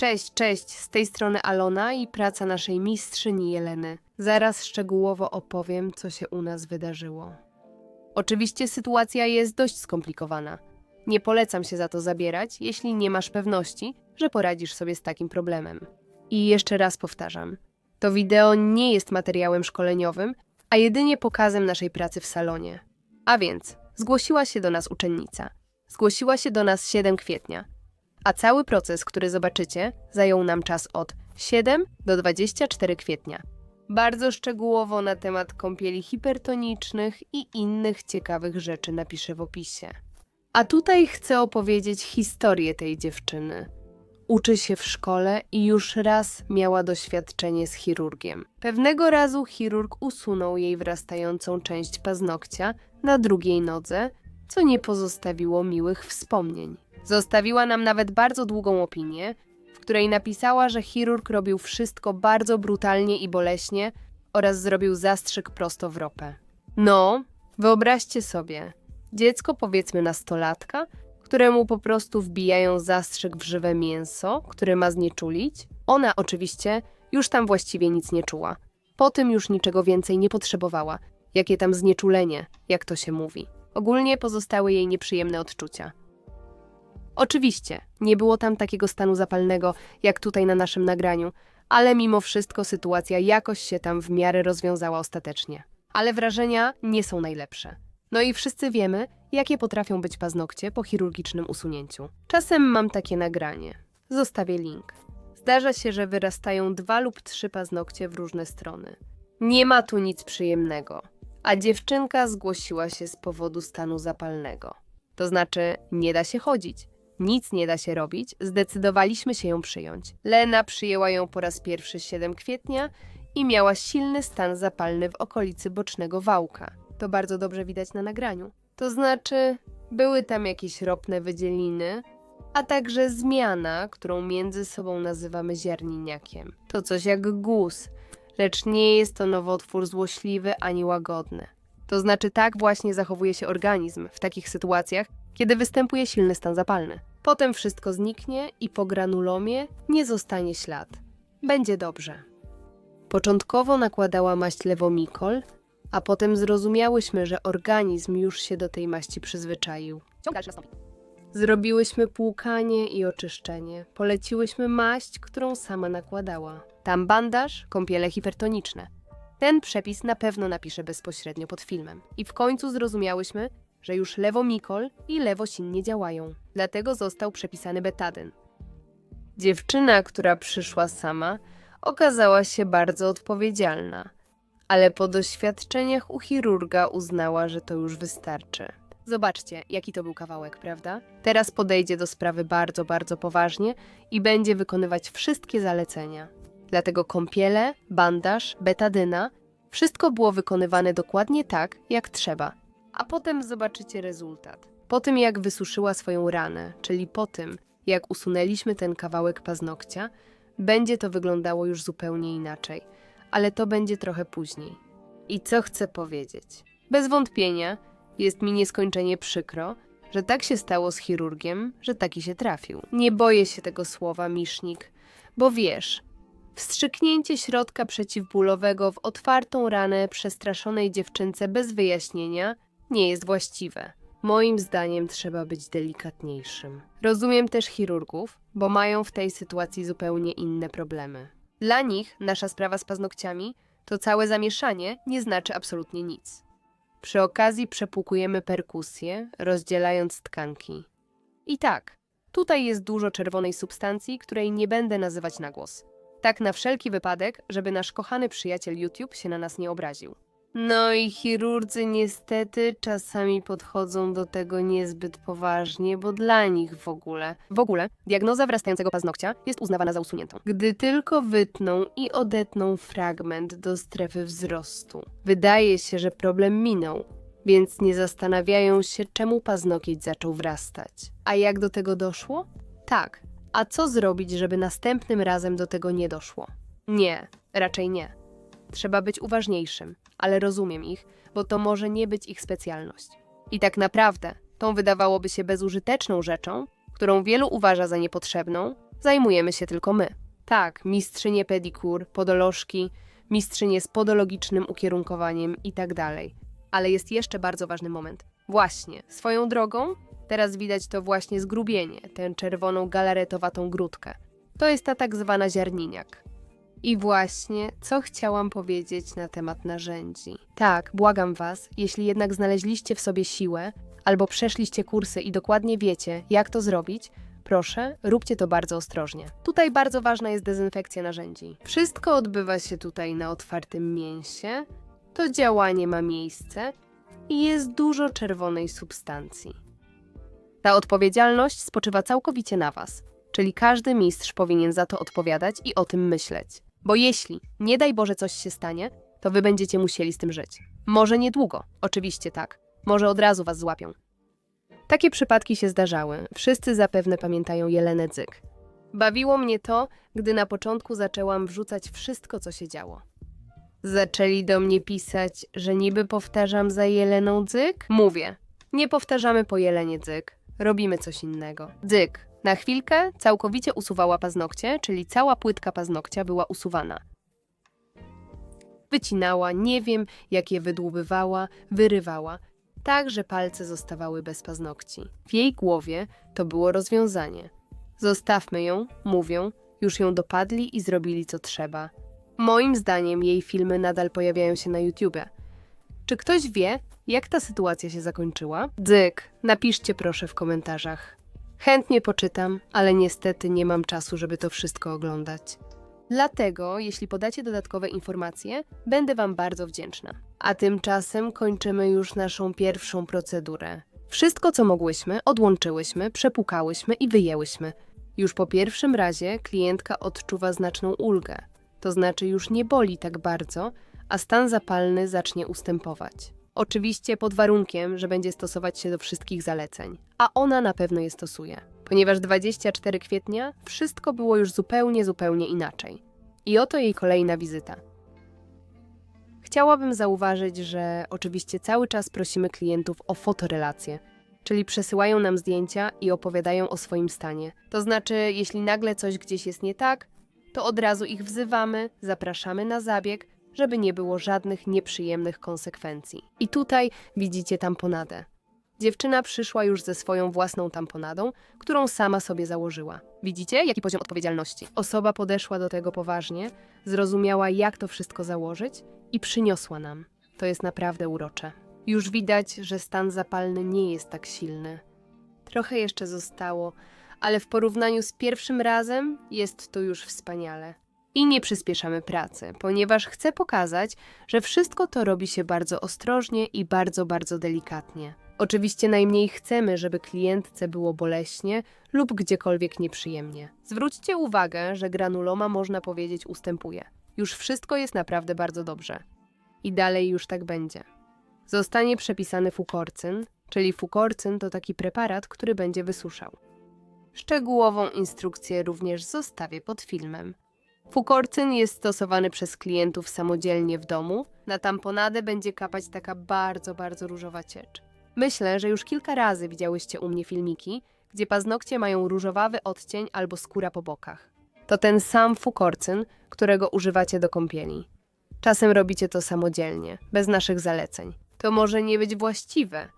Cześć, cześć, z tej strony Alona i praca naszej mistrzyni Jeleny. Zaraz szczegółowo opowiem, co się u nas wydarzyło. Oczywiście sytuacja jest dość skomplikowana. Nie polecam się za to zabierać, jeśli nie masz pewności, że poradzisz sobie z takim problemem. I jeszcze raz powtarzam: to wideo nie jest materiałem szkoleniowym, a jedynie pokazem naszej pracy w salonie. A więc zgłosiła się do nas uczennica. Zgłosiła się do nas 7 kwietnia. A cały proces, który zobaczycie, zajął nam czas od 7 do 24 kwietnia. Bardzo szczegółowo na temat kąpieli hipertonicznych i innych ciekawych rzeczy napiszę w opisie. A tutaj chcę opowiedzieć historię tej dziewczyny. Uczy się w szkole i już raz miała doświadczenie z chirurgiem. Pewnego razu chirurg usunął jej wrastającą część paznokcia na drugiej nodze, co nie pozostawiło miłych wspomnień. Zostawiła nam nawet bardzo długą opinię, w której napisała, że chirurg robił wszystko bardzo brutalnie i boleśnie oraz zrobił zastrzyk prosto w ropę. No, wyobraźcie sobie, dziecko powiedzmy nastolatka, któremu po prostu wbijają zastrzyk w żywe mięso, które ma znieczulić. Ona oczywiście już tam właściwie nic nie czuła. Po tym już niczego więcej nie potrzebowała. Jakie tam znieczulenie, jak to się mówi. Ogólnie pozostały jej nieprzyjemne odczucia. Oczywiście, nie było tam takiego stanu zapalnego, jak tutaj na naszym nagraniu, ale mimo wszystko sytuacja jakoś się tam w miarę rozwiązała ostatecznie. Ale wrażenia nie są najlepsze. No i wszyscy wiemy, jakie potrafią być paznokcie po chirurgicznym usunięciu. Czasem mam takie nagranie. Zostawię link. Zdarza się, że wyrastają dwa lub trzy paznokcie w różne strony. Nie ma tu nic przyjemnego. A dziewczynka zgłosiła się z powodu stanu zapalnego. To znaczy, nie da się chodzić, nic nie da się robić, zdecydowaliśmy się ją przyjąć. Lena przyjęła ją po raz pierwszy 7 kwietnia i miała silny stan zapalny w okolicy bocznego wałka. To bardzo dobrze widać na nagraniu. To znaczy, były tam jakieś ropne wydzieliny, a także zmiana, którą między sobą nazywamy ziarniniakiem. To coś jak guz, lecz nie jest to nowotwór złośliwy ani łagodny. To znaczy, tak właśnie zachowuje się organizm w takich sytuacjach, kiedy występuje silny stan zapalny. Potem wszystko zniknie i po granulomie nie zostanie ślad. Będzie dobrze. Początkowo nakładała maść lewomikol, a potem zrozumiałyśmy, że organizm już się do tej maści przyzwyczaił. Ciąg dalszy nastąpi. Zrobiłyśmy płukanie i oczyszczenie. Poleciłyśmy maść, którą sama nakładała. Tam bandaż, kąpiele hipertoniczne. Ten przepis na pewno napiszę bezpośrednio pod filmem. I w końcu zrozumiałyśmy, że już lewomikol i lewosin nie działają. Dlatego został przepisany betadyn. Dziewczyna, która przyszła sama, okazała się bardzo odpowiedzialna, ale po doświadczeniach u chirurga uznała, że to już wystarczy. Zobaczcie, jaki to był kawałek, prawda? Teraz podejdzie do sprawy bardzo, bardzo poważnie i będzie wykonywać wszystkie zalecenia. Dlatego kąpiele, bandaż, betadyna wszystko było wykonywane dokładnie tak, jak trzeba. A potem zobaczycie rezultat. Po tym, jak wysuszyła swoją ranę, czyli po tym, jak usunęliśmy ten kawałek paznokcia, będzie to wyglądało już zupełnie inaczej, ale to będzie trochę później. I co chcę powiedzieć? Bez wątpienia jest mi nieskończenie przykro, że tak się stało z chirurgiem, że taki się trafił. Nie boję się tego słowa, misznik, bo wiesz, wstrzyknięcie środka przeciwbólowego w otwartą ranę przestraszonej dziewczynce bez wyjaśnienia nie jest właściwe. Moim zdaniem trzeba być delikatniejszym. Rozumiem też chirurgów, bo mają w tej sytuacji zupełnie inne problemy. Dla nich nasza sprawa z paznokciami to całe zamieszanie nie znaczy absolutnie nic. Przy okazji przepłukujemy perkusję, rozdzielając tkanki. I tak, tutaj jest dużo czerwonej substancji, której nie będę nazywać na głos. Tak na wszelki wypadek, żeby nasz kochany przyjaciel YouTube się na nas nie obraził. No i chirurdzy niestety czasami podchodzą do tego niezbyt poważnie, bo dla nich w ogóle, w ogóle diagnoza wrastającego paznokcia jest uznawana za usuniętą. Gdy tylko wytną i odetną fragment do strefy wzrostu. Wydaje się, że problem minął, więc nie zastanawiają się, czemu paznokieć zaczął wrastać. A jak do tego doszło? Tak. A co zrobić, żeby następnym razem do tego nie doszło? Nie, raczej nie. Trzeba być uważniejszym, ale rozumiem ich, bo to może nie być ich specjalność. I tak naprawdę, tą wydawałoby się bezużyteczną rzeczą, którą wielu uważa za niepotrzebną, zajmujemy się tylko my. Tak, mistrzynie pedikur, podolożki, mistrzynie z podologicznym ukierunkowaniem i tak dalej. Ale jest jeszcze bardzo ważny moment. Właśnie, swoją drogą, teraz widać to właśnie zgrubienie, tę czerwoną galaretowatą grudkę. To jest ta tak zwana ziarniniak. I właśnie, co chciałam powiedzieć na temat narzędzi. Tak, błagam Was, jeśli jednak znaleźliście w sobie siłę, albo przeszliście kursy i dokładnie wiecie, jak to zrobić, proszę, róbcie to bardzo ostrożnie. Tutaj bardzo ważna jest dezynfekcja narzędzi. Wszystko odbywa się tutaj na otwartym mięsie, to działanie ma miejsce i jest dużo czerwonej substancji. Ta odpowiedzialność spoczywa całkowicie na Was, czyli każdy mistrz powinien za to odpowiadać i o tym myśleć. Bo jeśli, nie daj Boże, coś się stanie, to Wy będziecie musieli z tym żyć. Może niedługo, oczywiście tak. Może od razu Was złapią. Takie przypadki się zdarzały. Wszyscy zapewne pamiętają Jelenę Dzyk. Bawiło mnie to, gdy na początku zaczęłam wrzucać wszystko, co się działo. Zaczęli do mnie pisać, że niby powtarzam za Jeleną Dzyk? Mówię, nie powtarzamy po Jelenie Dzyk, robimy coś innego. Dzyk, na chwilkę całkowicie usuwała paznokcie, czyli cała płytka paznokcia była usuwana. Wycinała, nie wiem, jak je wydłubywała, wyrywała, tak, że palce zostawały bez paznokci. W jej głowie to było rozwiązanie. Zostawmy ją, mówią, już ją dopadli i zrobili co trzeba. Moim zdaniem jej filmy nadal pojawiają się na YouTubie. Czy ktoś wie, jak ta sytuacja się zakończyła? Dzyk, napiszcie proszę w komentarzach. Chętnie poczytam, ale niestety nie mam czasu, żeby to wszystko oglądać. Dlatego, jeśli podacie dodatkowe informacje, będę Wam bardzo wdzięczna. A tymczasem kończymy już naszą pierwszą procedurę. Wszystko, co mogłyśmy, odłączyłyśmy, przepukałyśmy i wyjęłyśmy. Już po pierwszym razie klientka odczuwa znaczną ulgę. To znaczy już nie boli tak bardzo, a stan zapalny zacznie ustępować. Oczywiście pod warunkiem, że będzie stosować się do wszystkich zaleceń. A ona na pewno je stosuje. Ponieważ 24 kwietnia wszystko było już zupełnie, zupełnie inaczej. I oto jej kolejna wizyta. Chciałabym zauważyć, że oczywiście cały czas prosimy klientów o fotorelacje, czyli przesyłają nam zdjęcia i opowiadają o swoim stanie. To znaczy, jeśli nagle coś gdzieś jest nie tak, to od razu ich wzywamy, zapraszamy na zabieg, żeby nie było żadnych nieprzyjemnych konsekwencji. I tutaj widzicie tamponadę. Dziewczyna przyszła już ze swoją własną tamponadą, którą sama sobie założyła. Widzicie, jaki poziom odpowiedzialności? Osoba podeszła do tego poważnie, zrozumiała, jak to wszystko założyć i przyniosła nam. To jest naprawdę urocze. Już widać, że stan zapalny nie jest tak silny. Trochę jeszcze zostało, ale w porównaniu z pierwszym razem jest to już wspaniale. I nie przyspieszamy pracy, ponieważ chcę pokazać, że wszystko to robi się bardzo ostrożnie i bardzo, bardzo delikatnie. Oczywiście najmniej chcemy, żeby klientce było boleśnie lub gdziekolwiek nieprzyjemnie. Zwróćcie uwagę, że granuloma można powiedzieć ustępuje. Już wszystko jest naprawdę bardzo dobrze. I dalej już tak będzie. Zostanie przepisany fukorcyn, czyli fukorcyn to taki preparat, który będzie wysuszał. Szczegółową instrukcję również zostawię pod filmem. Fukorcyn jest stosowany przez klientów samodzielnie w domu. Na tamponadę będzie kapać taka bardzo, bardzo różowa ciecz. Myślę, że już kilka razy widziałyście u mnie filmiki, gdzie paznokcie mają różowawy odcień albo skóra po bokach. To ten sam fukorcyn, którego używacie do kąpieli. Czasem robicie to samodzielnie, bez naszych zaleceń. To może nie być właściwe,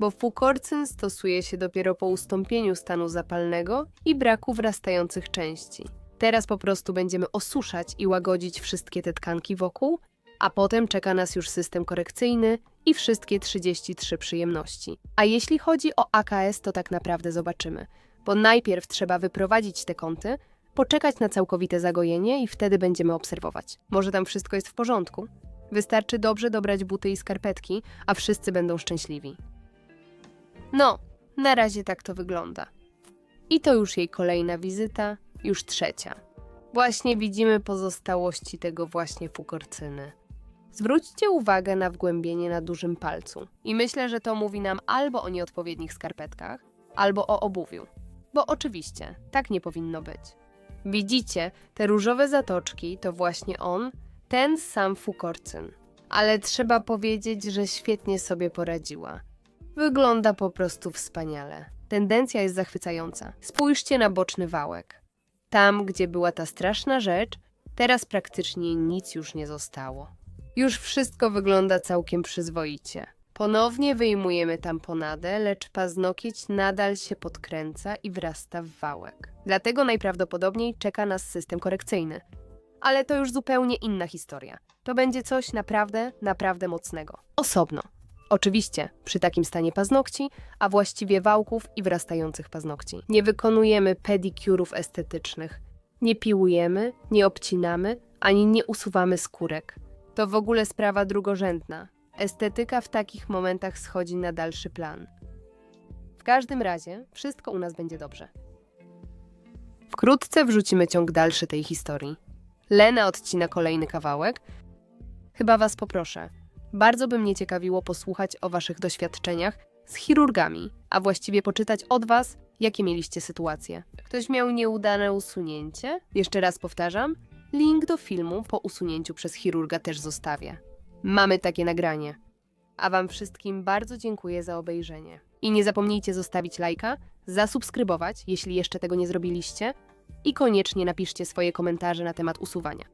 bo fukorcyn stosuje się dopiero po ustąpieniu stanu zapalnego i braku wrastających części. Teraz po prostu będziemy osuszać i łagodzić wszystkie te tkanki wokół, a potem czeka nas już system korekcyjny i wszystkie 33 przyjemności. A jeśli chodzi o AKS, to tak naprawdę zobaczymy, bo najpierw trzeba wyprowadzić te kąty, poczekać na całkowite zagojenie i wtedy będziemy obserwować. Może tam wszystko jest w porządku? Wystarczy dobrze dobrać buty i skarpetki, a wszyscy będą szczęśliwi. No, na razie tak to wygląda. I to już jej kolejna wizyta, już trzecia. Właśnie widzimy pozostałości tego właśnie fukorcyny. Zwróćcie uwagę na wgłębienie na dużym palcu. I myślę, że to mówi nam albo o nieodpowiednich skarpetkach, albo o obuwiu. Bo oczywiście, tak nie powinno być. Widzicie, te różowe zatoczki to właśnie on, ten sam fukorcyn. Ale trzeba powiedzieć, że świetnie sobie poradziła. Wygląda po prostu wspaniale. Tendencja jest zachwycająca. Spójrzcie na boczny wałek. Tam, gdzie była ta straszna rzecz, teraz praktycznie nic już nie zostało. Już wszystko wygląda całkiem przyzwoicie. Ponownie wyjmujemy tamponadę, lecz paznokieć nadal się podkręca i wrasta w wałek. Dlatego najprawdopodobniej czeka nas system korekcyjny. Ale to już zupełnie inna historia. To będzie coś naprawdę, naprawdę mocnego. Osobno. Oczywiście, przy takim stanie paznokci, a właściwie wałków i wrastających paznokci. Nie wykonujemy pedikurów estetycznych. Nie piłujemy, nie obcinamy, ani nie usuwamy skórek. To w ogóle sprawa drugorzędna. Estetyka w takich momentach schodzi na dalszy plan. W każdym razie, wszystko u nas będzie dobrze. Wkrótce wrzucimy ciąg dalszy tej historii. Lena odcina kolejny kawałek. Chyba was poproszę. Bardzo by mnie ciekawiło posłuchać o waszych doświadczeniach z chirurgami, a właściwie poczytać od was, jakie mieliście sytuacje. Ktoś miał nieudane usunięcie? Jeszcze raz powtarzam, link do filmu po usunięciu przez chirurga też zostawię. Mamy takie nagranie. A wam wszystkim bardzo dziękuję za obejrzenie. I nie zapomnijcie zostawić lajka, zasubskrybować, jeśli jeszcze tego nie zrobiliście, i koniecznie napiszcie swoje komentarze na temat usuwania.